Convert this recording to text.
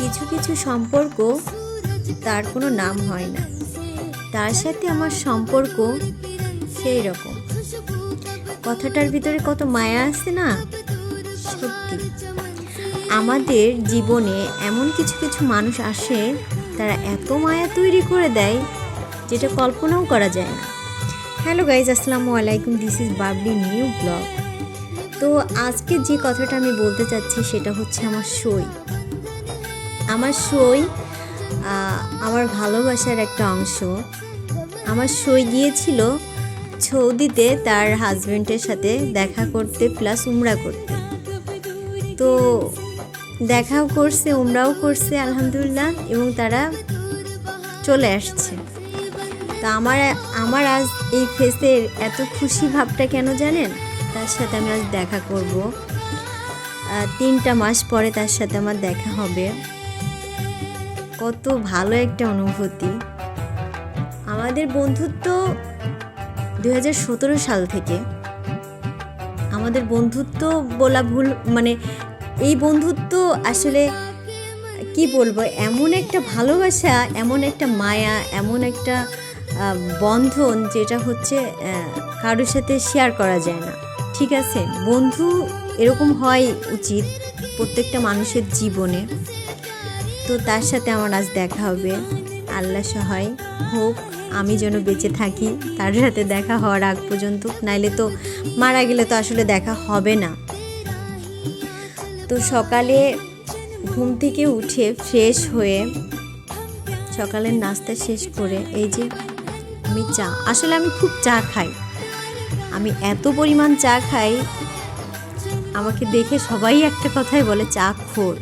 কিছু কিছু সম্পর্ক তার কোনো নাম হয় না। তার সাথে আমার সম্পর্ক সেই রকম। কথাটার ভিতরে কত মায়া আছে না? সত্যি। আমাদের জীবনে এমন কিছু কিছু মানুষ আসে, তারা এত মায়া তৈরি করে দেয়, যেটা কল্পনাও করা যায় না। হ্যালো গাইজ, আসসালামু আলাইকুম। This is Babli new blog. তো আজকে যে কথাটা আমি বলতে চাচ্ছি, সেটা হচ্ছে আমার সই। আমার সই আমার ভালোবাসার একটা অংশ। আমার সই গিয়েছিল সৌদিতে তার হাজব্যান্ডের সাথে দেখা করতে প্লাস উমরা করতে। তো দেখাও করছে, উমরাও করছে, আলহামদুলিল্লাহ, এবং তারা চলে আসছে। তো আমার আমার আজ এই ফেসের এত খুশি ভাবটা কেন জানেন? তার সাথে আমি আজ দেখা করব। তিনটা মাস পরে তার সাথে আমার দেখা হবে। কত ভালো একটা অনুভূতি। আমাদের বন্ধুত্ব দু হাজার সতেরো সাল থেকে। আমাদের বন্ধুত্ব বলা ভুল মানে এই বন্ধুত্ব আসলে কি বলব, এমন একটা ভালোবাসা, এমন একটা মায়া, এমন একটা বন্ধন যেটা হচ্ছে কারোর সাথে শেয়ার করা যায় না। ঠিক আছে? বন্ধু এরকম হয় উচিত প্রত্যেকটা মানুষের জীবনে। তো তার সাথে আমার আজ দেখা হবে। আল্লাহ সহায় হোক, আমি যেন বেঁচে থাকি, তার সাথে দেখা হওয়ার আগ পর্যন্ত। নাইলে তো মারা গেলে তো আসলে দেখা হবে না। তো সকালে ঘুম থেকে উঠে ফ্রেশ হয়ে সকালের নাস্তা শেষ করে এই যে আমি চা, আসলে আমি খুব চা খাই। আমি এত পরিমাণ চা খাই, আমাকে দেখে সবাই একটা কথাই বলে, চা খোর।